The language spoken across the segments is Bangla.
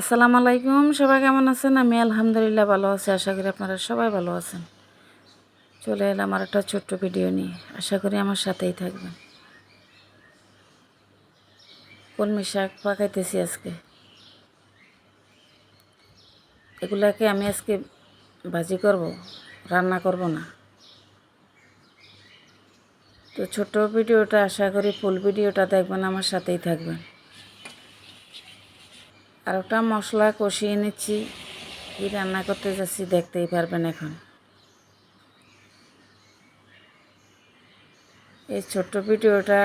আসসালামু আলাইকুম, সবাই কেমন আছেন? আমি আলহামদুলিল্লাহ ভালো আছি, আশা করি আপনারা সবাই ভালো আছেন। চলে এলাম আর একটা ছোট্ট ভিডিও নিয়ে, আশা করি আমার সাথেই থাকবেন। কলমি শাক পাকাইতেছি আজকে। এগুলাকে আমি আজকে ভাজি করব, রান্না করব না। তো ছোট ভিডিওটা, আশা করি ফুল ভিডিওটা দেখবেন, আমার সাথেই থাকবেন। আর ওটা মশলা কষিয়ে নিচ্ছি। কী রান্না করতে যাচ্ছি দেখতেই পারবেন এখন। এই ছোট্ট ভিডিওটা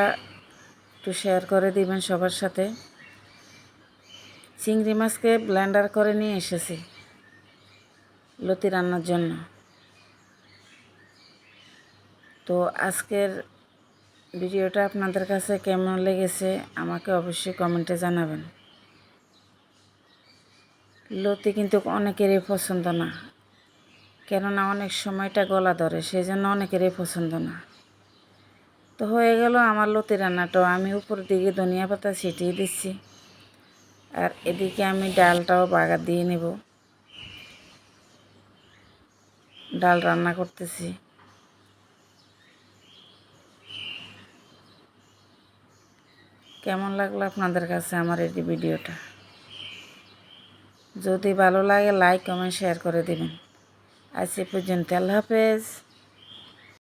একটু শেয়ার করে দিবেন সবার সাথে। চিংড়ি মাছকে ব্লেন্ডার করে নিয়ে এসেছি লতি রান্নার জন্য। তো আজকের ভিডিওটা আপনাদের কাছে কেমন লেগেছে আমাকে অবশ্যই কমেন্টে জানাবেন। লতি কিন্তু অনেকেরই পছন্দ না। কেননা অনেক সময়টা গলা ধরে সেই জন্য অনেকেরই পছন্দ না। তো হয়ে গেল আমার লতি রান্নাটাও। আমি উপর দিকে ধনিয়া পাতা ছিটিয়ে দিচ্ছি। আর এদিকে আমি ডালটাও বাগার দিয়ে নেব। ডাল রান্না করতেছি। কেমন লাগল আপনাদের কাছে আমার এই ভিডিওটা? যদি ভালো লাগে লাইক কমেন্ট শেয়ার করে দেবেন। আজ এ পর্যন্ত আল্লাহ হাফেজ।